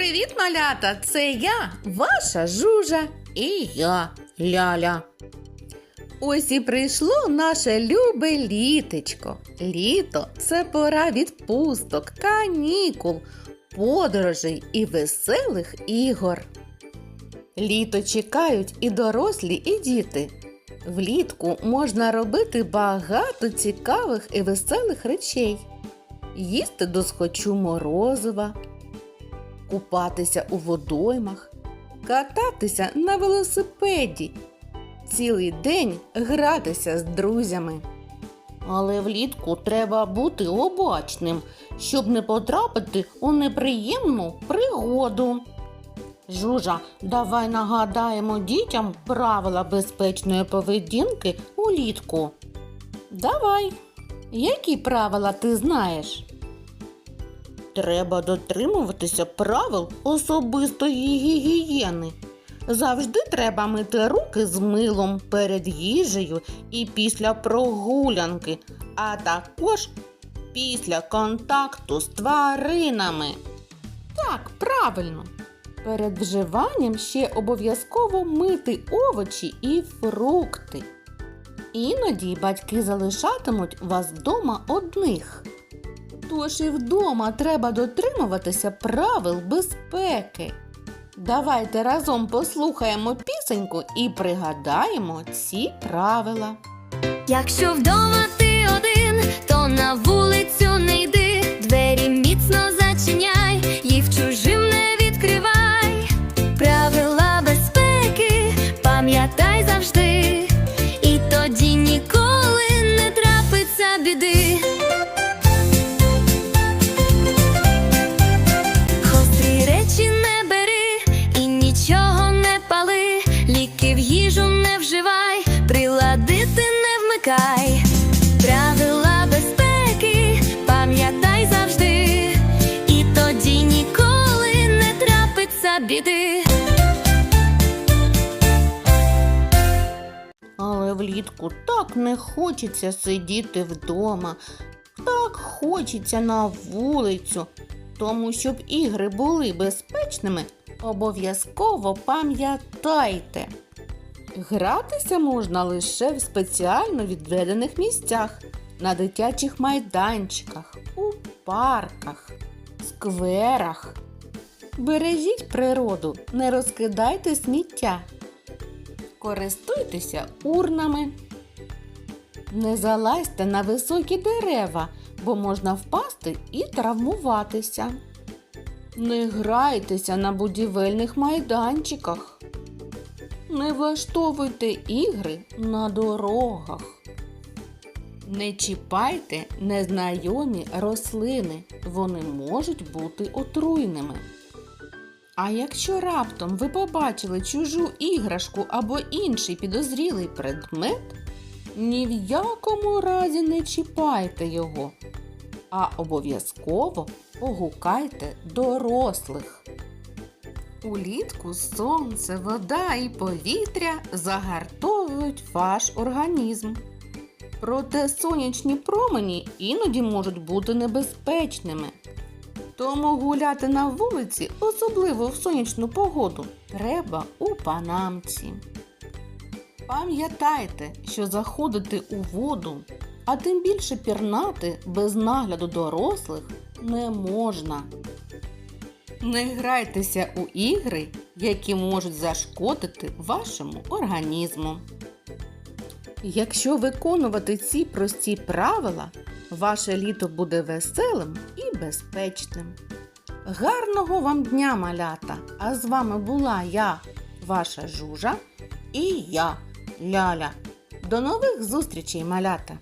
Привіт, малята! Це я, ваша жужа, і я, Ляля. Ось і прийшло наше любе літечко. Літо це пора відпусток, канікул, подорожей і веселих ігор. Літо чекають і дорослі, і діти. Влітку можна робити багато цікавих і веселих речей. Їсти досхочу морозива, купатися у водоймах, кататися на велосипеді, цілий день гратися з друзями. Але влітку треба бути обачним, щоб не потрапити у неприємну пригоду. Жужа, давай нагадаємо дітям правила безпечної поведінки улітку. Давай. Які правила ти знаєш? Треба дотримуватися правил особистої гігієни. Завжди треба мити руки з милом перед їжею і після прогулянки, а також після контакту з тваринами. Так, правильно. Перед вживанням ще обов'язково мити овочі і фрукти. Іноді батьки залишатимуть вас вдома одних. Тож і вдома треба дотримуватися правил безпеки. Давайте разом послухаємо пісеньку і пригадаємо ці правила. Якщо вдома ти один, то на вулицю не йди, двері міцно зачиняй, їх чужим не відкривай. Правила безпеки пам'ятай завжди, їжу не вживай, прилади ти не вмикай. Правила безпеки пам'ятай завжди, і тоді ніколи не трапиться біди. Але влітку так не хочеться сидіти вдома, так хочеться на вулицю. Тому, щоб ігри були безпечними, обов'язково пам'ятайте. Гратися можна лише в спеціально відведених місцях, на дитячих майданчиках, у парках, скверах. Бережіть природу, не розкидайте сміття. Користуйтеся урнами. Не залазьте на високі дерева, бо можна впасти і травмуватися. Не грайтеся на будівельних майданчиках. Не влаштовуйте ігри на дорогах. Не чіпайте незнайомі рослини, вони можуть бути отруйними. А якщо раптом ви побачили чужу іграшку або інший підозрілий предмет, ні в якому разі не чіпайте його, а обов'язково погукайте дорослих. Улітку сонце, вода і повітря загартовують ваш організм. Проте сонячні промені іноді можуть бути небезпечними. Тому гуляти на вулиці, особливо в сонячну погоду, треба у панамці. Пам'ятайте, що заходити у воду, а тим більше пірнати без нагляду дорослих не можна. Не грайтеся у ігри, які можуть зашкодити вашому організму. Якщо виконувати ці прості правила, ваше літо буде веселим і безпечним. Гарного вам дня, малята! А з вами була я, ваша жужа, і я, Ляля. До нових зустрічей, малята!